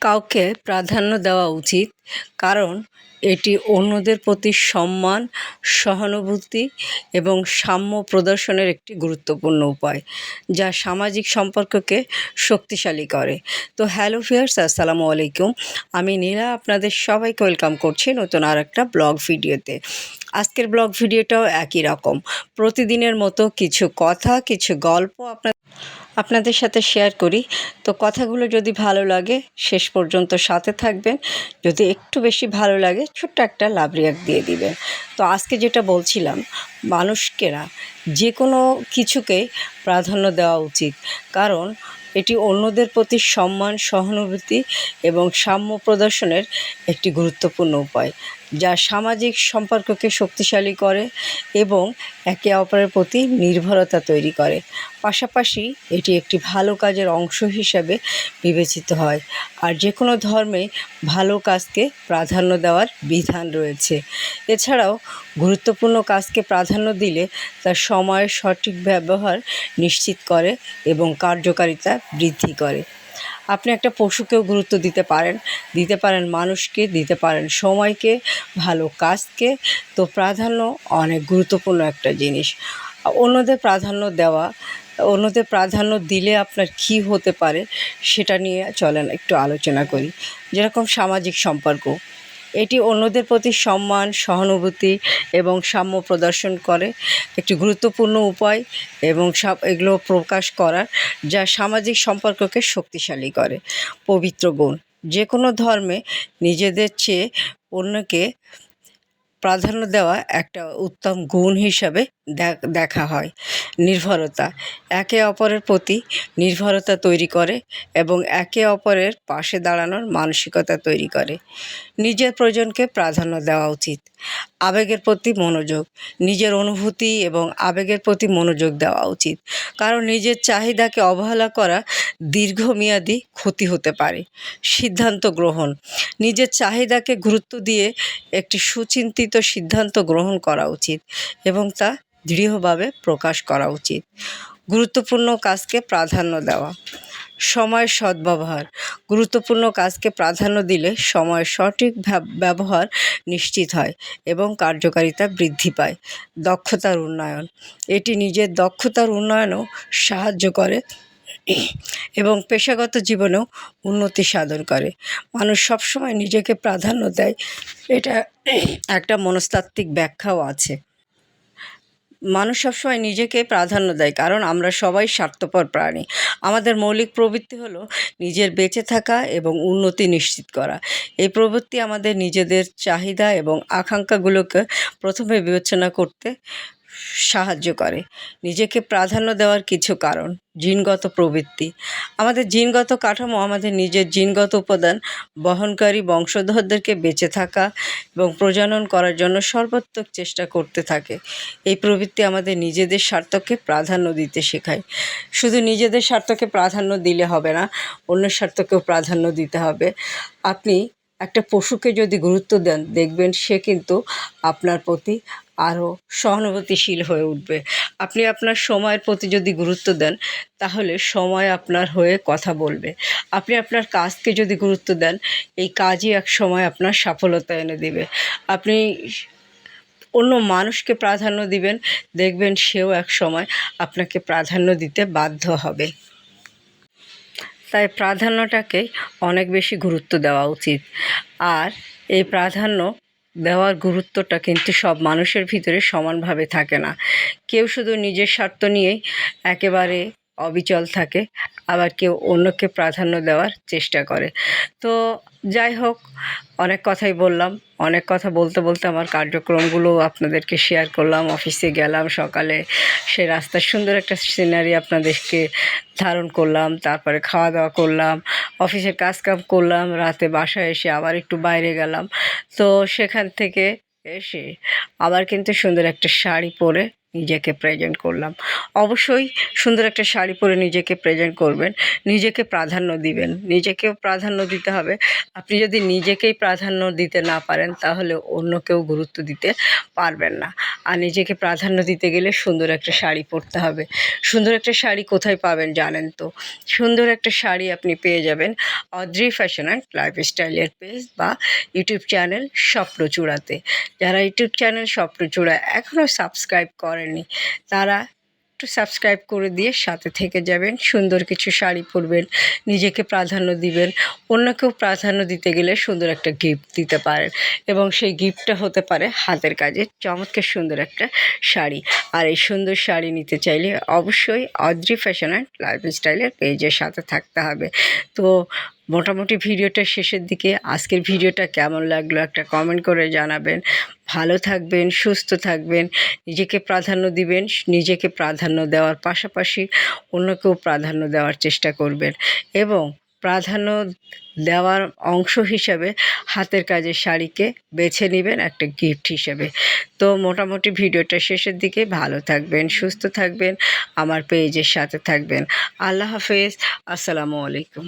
কাউকে প্রাধান্য দেওয়া উচিত। কারণ এটি অন্যদের প্রতি সম্মান, সহানুভূতি এবং সাম্য প্রদর্শনের একটি গুরুত্বপূর্ণ উপায়, যা সামাজিক সম্পর্ককে শক্তিশালী করে। তো হ্যালো ফিয়ার্স আসসালামু আলাইকুম। আমি নীলা, আপনাদের সবাইকে ওয়েলকাম করছি নতুন আর একটা ব্লগ ভিডিওতে। আজকের ব্লগ ভিডিওটাও একই রকম। প্রতিদিনের মতো কিছু কথা, কিছু গল্প আপনার আপনাদের সাথে শেয়ার করি। তো কথাগুলো যদি ভালো লাগে, শেষ পর্যন্ত সাথে থাকবেন। যদি একটু বেশি ভালো লাগে, ছোট্ট একটা লাভ দিয়ে দিবে। তো আজকে যেটা বলছিলাম, মানুষকেরা যে কোনো কিছুকে প্রাধান্য দেওয়া উচিত। কারণ এটি অন্যদের প্রতি সম্মান, সহানুভূতি এবং সাম্য প্রদর্শনের একটি গুরুত্বপূর্ণ উপায়। যা সামাজিক সম্পর্ককে শক্তিশালী করে এবং একে অপরের প্রতি নির্ভরতা তৈরি করে। পাশাপাশি এটি একটি ভালো কাজের অংশ হিসাবে বিবেচিত হয় আর যে কোনো ধর্মে ভালো কাজকে প্রাধান্য দেওয়ার বিধান রয়েছে। এছাড়াও গুরুত্বপূর্ণ কাজকে প্রাধান্য দিলে তার সময়ের সঠিক ব্যবহার নিশ্চিত করে এবং কার্যকারিতা বৃদ্ধি করে। আপনি একটা পশুকেও গুরুত্ব দিতে পারেন। দিতে পারেন মানুষকে, দিতে পারেন সময়কে, ভালো কাজকে। তো প্রাধান্য অনেক গুরুত্বপূর্ণ একটা জিনিস। অন্যদের প্রাধান্য দেওয়া, অন্যদের প্রাধান্য দিলে আপনার কি হতে পারে সেটা নিয়ে চলেন, একটু আলোচনা করি। যেরকম সামাজিক সম্পর্ক এটি অন্যদের প্রতি সম্মান, সহানুভূতি এবং সাম্য প্রদর্শন করে। একটি গুরুত্বপূর্ণ উপায় এবং সব এগুলো প্রকাশ করার যা সামাজিক সম্পর্ককে শক্তিশালী করে। পবিত্র গুণ। যে কোনো ধর্মে নিজেদের চেয়ে অন্যকে প্রাধান্য দেওয়া একটা উত্তম গুণ হিসাবে দেখ- হয়। নির্ভরতা। একে অপরের প্রতি নির্ভরতা তৈরি করে এবং একে অপরের পাশে দাঁড়ানোর মানসিকতা তৈরি করে। নিজের প্রয়োজনকে প্রাধান্য দেওয়া উচিত। আবেগের প্রতি মনোযোগ। নিজের অনুভূতি এবং আবেগের প্রতি মনোযোগ দেওয়া উচিত। কারণ নিজের চাহিদাকে অবহেলা করা দীর্ঘমেয়াদী ক্ষতি হতে পারে। সিদ্ধান্ত গ্রহণ। নিজের চাহিদাকে গুরুত্ব দিয়ে একটি সুচিন্তিত সিদ্ধান্ত গ্রহণ করা উচিত এবং তা দৃঢ়ভাবে প্রকাশ করা উচিত। গুরুত্বপূর্ণ কাজকে প্রাধান্য দেওয়া। সময়ের সদ্ব্যবহার। গুরুত্বপূর্ণ কাজকে প্রাধান্য দিলে সময়ের সঠিক ব্যবহার নিশ্চিত হয় এবং কার্যকারিতা বৃদ্ধি পায়। দক্ষতার উন্নয়ন। এটি নিজের দক্ষতার উন্নয়নও সাহায্য করে এবং পেশাগত জীবনেও উন্নতি সাধন করে। মানুষ সবসময় নিজেকে প্রাধান্য দেয়। এটা একটা মনস্তাত্ত্বিক ব্যাখ্যাও আছে। মানুষ সবসময় নিজেকে প্রাধান্য দেয়, কারণ আমরা সবাই স্বার্থপর প্রাণী। আমাদের মৌলিক প্রবৃত্তি হলো নিজের বেঁচে থাকা এবং উন্নতি নিশ্চিত করা। এই প্রবৃত্তি আমাদের নিজেদের চাহিদা এবং আকাঙ্ক্ষাগুলোকে প্রথমে বিবেচনা করতে সাহায্য করে। নিজেকে প্রাধান্য দেওয়ার কিছু কারণ, জিনগত প্রবৃত্তি। আমাদের জিনগত কাঠামো, আমাদের নিজের জিনগত উপাদান, বহনকারী বংশধরদেরকে বেঁচে থাকা এবং প্রজনন করার জন্য সর্বাত্মক চেষ্টা করতে থাকে। এই প্রবৃত্তি আমাদের নিজেদের স্বার্থকে প্রাধান্য দিতে শেখায়। শুধু নিজেদের স্বার্থকে প্রাধান্য দিলে হবে না অন্য স্বার্থকেও প্রাধান্য দিতে হবে। আপনি একটা পশুকে যদি গুরুত্ব দেন, দেখবেন সে কিন্তু আপনার প্রতি আরও সহানুভূতিশীল হয়ে উঠবে। আপনি আপনার সময়ের প্রতি যদি গুরুত্ব দেন, তাহলে সময় আপনার হয়ে কথা বলবে। আপনি আপনার কাজকে যদি গুরুত্ব দেন, এই কাজই এক সময় আপনার সফলতা এনে দিবে। আপনি অন্য মানুষকে প্রাধান্য দিবেন, দেখবেন সেও এক সময় আপনাকে প্রাধান্য দিতে বাধ্য হবে। তাই প্রাধান্যটাকে অনেক বেশি গুরুত্ব দেওয়া উচিত। আর এই প্রাধান্য দেওয়ার গুরুত্বটা কিন্তু সব মানুষের ভিতরে সমানভাবে থাকে না। কেউ শুধু নিজের স্বার্থ নিয়েই একেবারে অবিচল থাকে, আবার কেউ অন্যকে প্রাধান্য দেওয়ার চেষ্টা করে। তো যাই হোক, অনেক কথাই বললাম। অনেক কথা বলতে বলতে আমার কার্যক্রমগুলো আপনাদেরকে শেয়ার করলাম। অফিসে গেলাম সকালে, সে রাস্তার সুন্দর একটা সিনারি আপনাদেরকে ধারণ করলাম, তারপরে খাওয়া দাওয়া করলাম, অফিসের কাজ কাম করলাম, রাতে বাসায় এসে আবার একটু বাইরে গেলাম। তো সেখান থেকে এসে আবার কিন্তু সুন্দর একটা শাড়ি পরে নিজেকে প্রেজেন্ট করলাম। অবশ্যই সুন্দর একটা শাড়ি পরে নিজেকে প্রেজেন্ট করবেন। নিজেকে প্রাধান্য দিবেন। নিজেকেও প্রাধান্য দিতে হবে। আপনি যদি নিজেকেই প্রাধান্য দিতে না পারেন, তাহলে অন্য কেউ গুরুত্ব দিতে পারবেন না। আর নিজেকে প্রাধান্য দিতে গেলে সুন্দর একটা শাড়ি পরতে হবে। সুন্দর একটা শাড়ি কোথায় পাবেন জানেন তো? সুন্দর একটা শাড়ি আপনি পেয়ে যাবেন অদ্রি ফ্যাশন অ্যান্ড লাইফস্টাইলের পেজ বা ইউটিউব চ্যানেল স্বপ্নচূড়াতে। যারা ইউটিউব চ্যানেল স্বপ্নচূড়া এখনও সাবস্ক্রাইব করেনি তারা একটু সাবস্ক্রাইব করে দিয়ে সাথে থেকে যাবেন, সুন্দর কিছু শাড়ি পরবেন, নিজেকে প্রাধান্য দিবেন, অন্যকেও প্রাধান্য দিতে গেলে সুন্দর একটা গিফট দিতে পারেন এবং সেই গিফটটা হতে পারে হাতের কাজে, চমৎকার সুন্দর একটা শাড়ি। আর এই সুন্দর শাড়ি নিতে চাইলে অবশ্যই অদ্রি ফ্যাশন অ্যান্ড লাইফস্টাইলের পেজের সাথে থাকতে হবে। তো মোটামুটি ভিডিওটা শেষের দিকে, আজকের ভিডিওটা কেমন লাগল একটা কমেন্ট করে জানাবেন। ভালো থাকবেন, সুস্থ থাকবেন, নিজেকে প্রাধান্য দিবেন, নিজেকে প্রাধান্য দেওয়ার পাশাপাশি অন্যকেও প্রাধান্য দেওয়ার চেষ্টা করবেন এবং প্রাধান্য দেওয়ার অংশ হিসাবে হাতের কাজের শাড়িকে বেছে নেবেন একটা গিফট হিসেবে। তো মোটামুটি ভিডিওটা শেষের দিকে ভালো থাকবেন, সুস্থ থাকবেন, আমার পেজের সাথে থাকবেন। আল্লাহ হাফেজ, আসসালামু আলাইকুম।